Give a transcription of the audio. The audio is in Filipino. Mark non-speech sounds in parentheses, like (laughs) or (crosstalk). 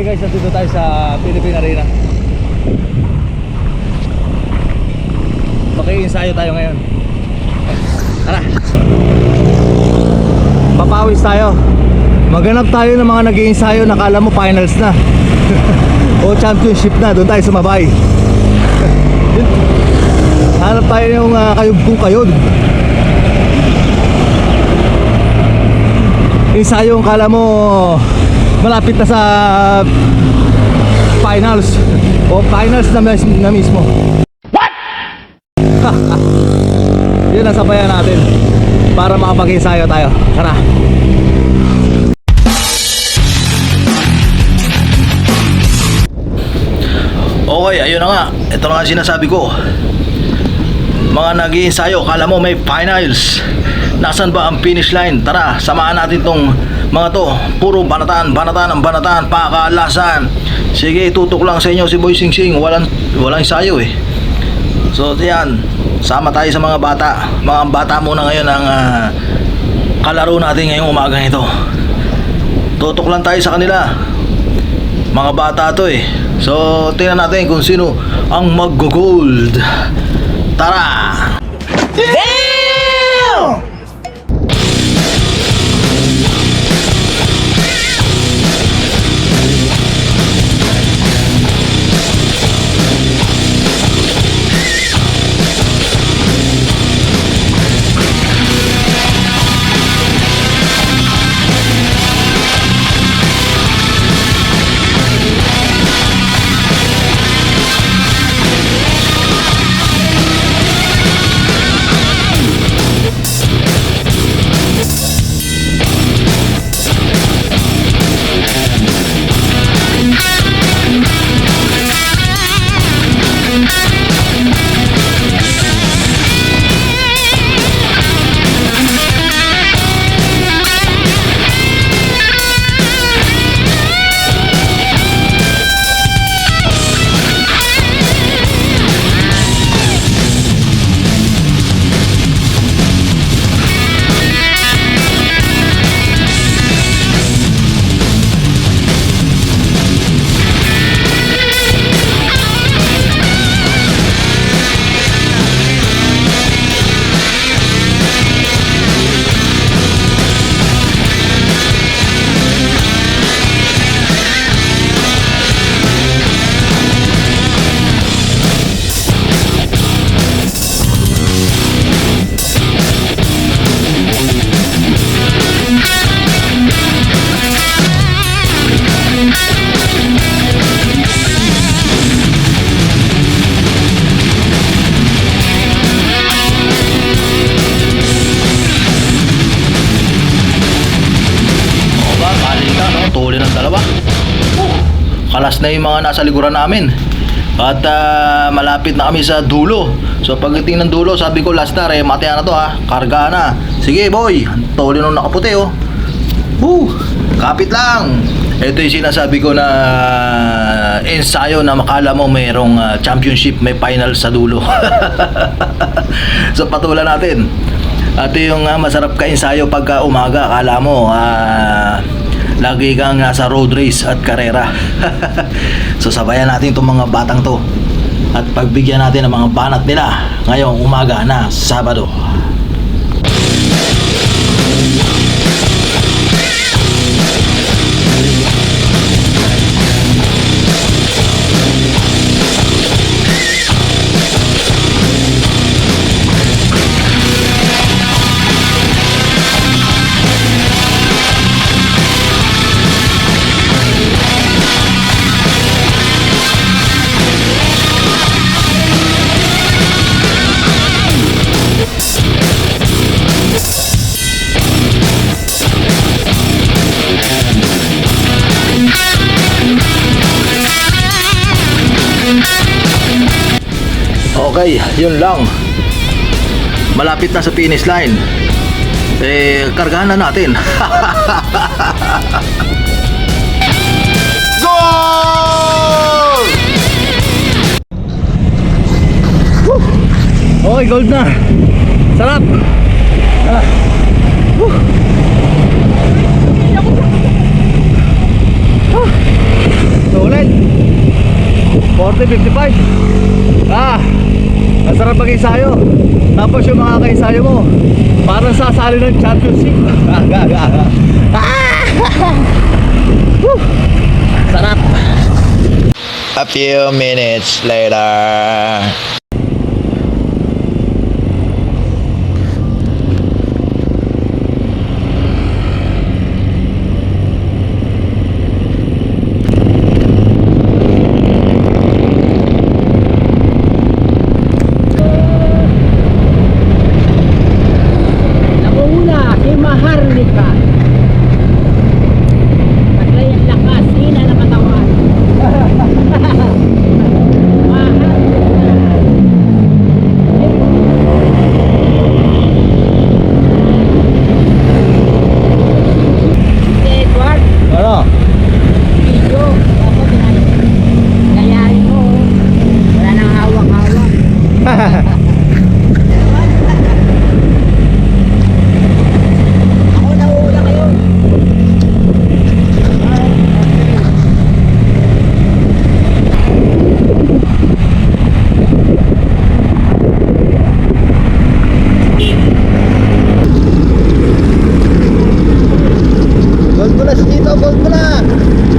Okay guys, nandito tayo sa Philippine Arena. Makiinsayo tayo ngayon. Tara. Papawis tayo. Maganap tayo ng mga nag-iinsayo nakala mo finals na. (laughs) o championship na, doon tayo sumabay. (laughs) Hanap tayo yung uh, kayugtong kayon. Ensayo ang kala mo malapit na sa finals o finals na, na mismo. What? (laughs) Yun ang sabayan natin para makapag-ensayo tayo. Tara. Okay, ayun na nga. Ito na nga sinasabi ko. Mga nag ensayo kala mo may finals. Nasaan ba ang finish line? Tara, samahan natin tong mga to. Puro banatan, banatan, banatan, pakalasan. Sige, tutok lang sa inyo si Boy Sing Sing. Walang, walang ensayo eh. So, yan. Sama tayo sa mga bata. Mga bata muna ngayon ang ah, kalaro natin ngayong umagang ito. Tutok lang tayo sa kanila. Mga bata to eh. So, tingnan natin kung sino ang mag-gold. Tara! O kalas na yung mga nasa likuran namin. At ah, malapit na kami sa dulo. So pagdating ng dulo, sabi ko last na, mataya na to ha. Karga na. Sige boy, tuli nung nakaputi oh. Woo! Kapit lang! Ito yung sinasabi ko na ensayo na makala mo mayroong ah, championship, may final sa dulo. (laughs) so patulan natin. At yung ah, masarap ka ensayo pagka umaga, akala mo ah, lagi kang nasa road race at karera. (laughs) so sabayan natin itong mga batang to. At pagbigyan natin ng mga banat nila ngayong umaga na Sabado. Okay, yun lang. Malapit na sa finish line. Eh, kargahan na natin. (laughs) Goal! Okay, gold na. Sarap. Ah. Woo. Ah. 40-55. Ah, ang sarap mag-ensayo. Tapos yung mga ka-ensayo mo, parang sasali ng championship. (laughs) Ah! (laughs) Woo! Sarap. A few minutes later. Gold mo na, Sito! Gold mo na!